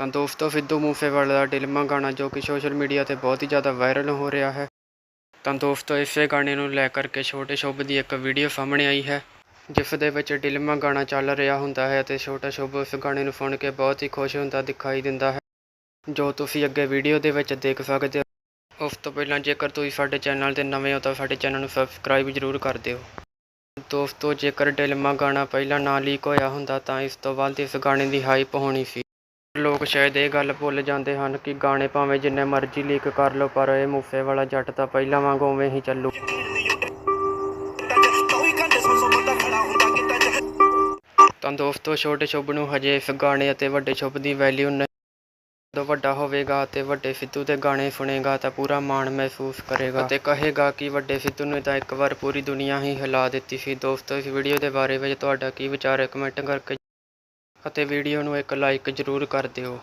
ਤਾਂ ਦੋਸਤੋ ਸਿੱਧੂ ਮੂਸੇਵਾਲੇ ਦਾ ਡਿਲਮਾ ਗਾਣਾ ਜੋ ਕਿ ਸੋਸ਼ਲ ਮੀਡੀਆ ਤੇ ਬਹੁਤ ਹੀ ਜ਼ਿਆਦਾ ਵਾਇਰਲ ਹੋ ਰਿਹਾ ਹੈ। ਤਾਂ ਦੋਸਤੋ ਇਸੇ ਗਾਣੇ ਨੂੰ ਲੈ ਕਰਕੇ ਛੋਟੇ ਸ਼ੁਭ ਦੀ ਇੱਕ ਵੀਡੀਓ ਸਾਹਮਣੇ ਆਈ ਹੈ, ਜਿਸ ਦੇ ਵਿੱਚ ਡਿਲਮਾ ਗਾਣਾ ਚੱਲ ਰਿਹਾ ਹੁੰਦਾ ਹੈ ਅਤੇ ਛੋਟਾ ਸ਼ੁਭ ਉਸ ਗਾਣੇ ਨੂੰ ਸੁਣ ਕੇ ਬਹੁਤ ਹੀ ਖੁਸ਼ ਹੁੰਦਾ ਦਿਖਾਈ ਦਿੰਦਾ ਹੈ। ਜੋ ਤੁਸੀਂ ਅੱਗੇ ਵੀਡੀਓ ਦੇ ਵਿੱਚ ਦੇਖ ਸਕਦੇ ਹੋ, ਉਸ ਤੋਂ ਪਹਿਲਾਂ ਜੇਕਰ ਤੁਸੀਂ ਸਾਡੇ ਚੈਨਲ ਤੇ ਨਵੇਂ ਹੋ ਤਾਂ ਸਾਡੇ ਚੈਨਲ ਨੂੰ ਸਬਸਕ੍ਰਾਈਬ ਜ਼ਰੂਰ ਕਰ ਦਿਓ। ਦੋਸਤੋ ਜੇਕਰ ਡਿਲਮਾ ਗਾਣਾ ਪਹਿਲਾਂ ਨਾ ਲੀਕ ਹੋਇਆ ਹੁੰਦਾ ਤਾਂ ਇਸ ਤੋਂ ਬਾਅਦ ਇਸ ਗਾਣੇ ਦੀ ਹਾਈਪ ਹੋਣੀ ਸੀ। ਲੋਕ ਸ਼ਾਇਦ ਇਹ ਗੱਲ ਭੁੱਲ ਜਾਂਦੇ ਹਨ ਕਿ ਗਾਣੇ ਭਾਵੇਂ ਜਿੰਨੇ ਮਰਜ਼ੀ ਲੀਕ ਕਰ ਲਓ, ਪਰ ਇਹ ਮੂਸੇ ਵਾਲਾ ਜੱਟ ਤਾਂ ਪਹਿਲਾਂ ਵਾਂਗ ਉਵੇਂ ਹੀ ਚੱਲੂ। ਤਾਂ ਦੋਸਤੋ ਛੋਟੇ ਸ਼ੁਭ ਨੂੰ ਹਜੇ ਇਸ ਗਾਣੇ ਅਤੇ ਵੱਡੇ ਸ਼ੁਭ ਦੀ ਵੈਲਿਊ ਨਹੀਂ। ਜਦੋਂ ਵੱਡਾ ਹੋਵੇਗਾ ਤੇ ਵੱਡੇ ਸਿੱਧੂ ਦੇ ਗਾਣੇ ਸੁਣੇਗਾ ਤਾਂ ਪੂਰਾ ਮਾਣ ਮਹਿਸੂਸ ਕਰੇਗਾ ਤੇ ਕਹੇਗਾ ਕਿ ਵੱਡੇ ਸਿੱਧੂ ਨੇ ਤਾਂ ਇੱਕ ਵਾਰ ਪੂਰੀ ਦੁਨੀਆ ਹੀ ਹਿਲਾ ਦਿੱਤੀ ਸੀ। ਦੋਸਤੋ, ਇਸ ਵੀਡੀਓ ਦੇ ਬਾਰੇ ਵਿੱਚ ਤੁਹਾਡਾ ਕੀ ਵਿਚਾਰ ਹੈ? ਕਮੈਂਟ ਕਰਕੇ ਅਤੇ ਵੀਡੀਓ ਨੂੰ ਇੱਕ ਲਾਈਕ ਜ਼ਰੂਰ ਕਰ ਦਿਓ।